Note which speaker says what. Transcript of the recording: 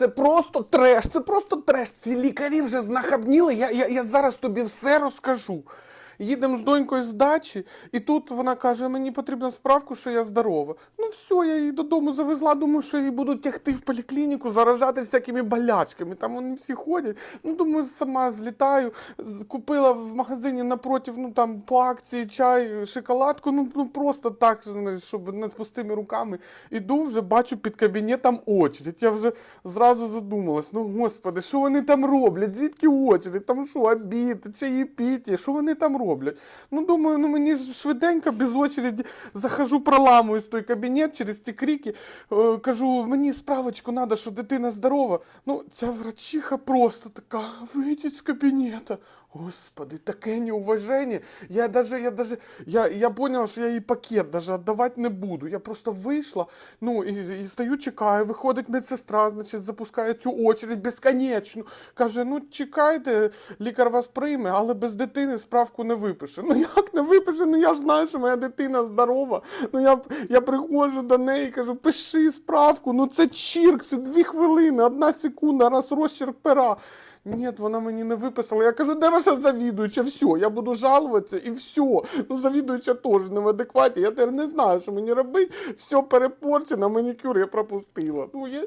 Speaker 1: Це просто треш, це просто треш. Ці лікарі вже знахабніли. Я, я, я зараз тобі все розкажу. Їдемо з донькою з дачі, і тут вона каже: мені потрібна справку, що я здорова. Ну все, я її додому завезла, думаю, що її будуть тягти в поліклініку, заражати всякими болячками. Там вони всі ходять. Ну, думаю, сама злітаю. Купила в магазині напротив, ну там по акції чай, шоколадку. Ну, ну просто так, щоб не з пустими руками. Іду вже бачу під кабінетом очередь. Я вже зразу задумалась: ну господи, що вони там роблять? Звідки очередь? Там що, обід, чаєпіття, що вони там роблять? Ну, думаю, ну мені ж швиденько, без очереди захожу, проламуюсь той кабінет через ці крики. Е, кажу, мені справочку треба, що дитина здорова. Ну, ця врачиха просто така, вийдіть з кабінета. Господи, таке неуваження. Я даже, я даже, я, я понял, що я їй пакет даже віддавати не буду. Я просто вийшла, ну, і, і стою, чекаю, виходить медсестра, значить, запускає цю очередь безконечно. Каже, ну, чекайте, лікар вас прийме, але без дитини справку не випише. Ну, як не випише? Ну, я ж знаю, що моя дитина здорова. Ну, я, я приходжу до неї і кажу, пиши справку, ну, це чірк, це дві хвилини, одна секунда, раз розчерк пера. Ні, вона мені не виписала. Я кажу, де ваша завідуюча? Все, я буду жалуватися і все. Ну, завідуюча теж не в адекваті. Я тепер не знаю, що мені робити. Все перепорчено, манікюр я пропустила. Ну, я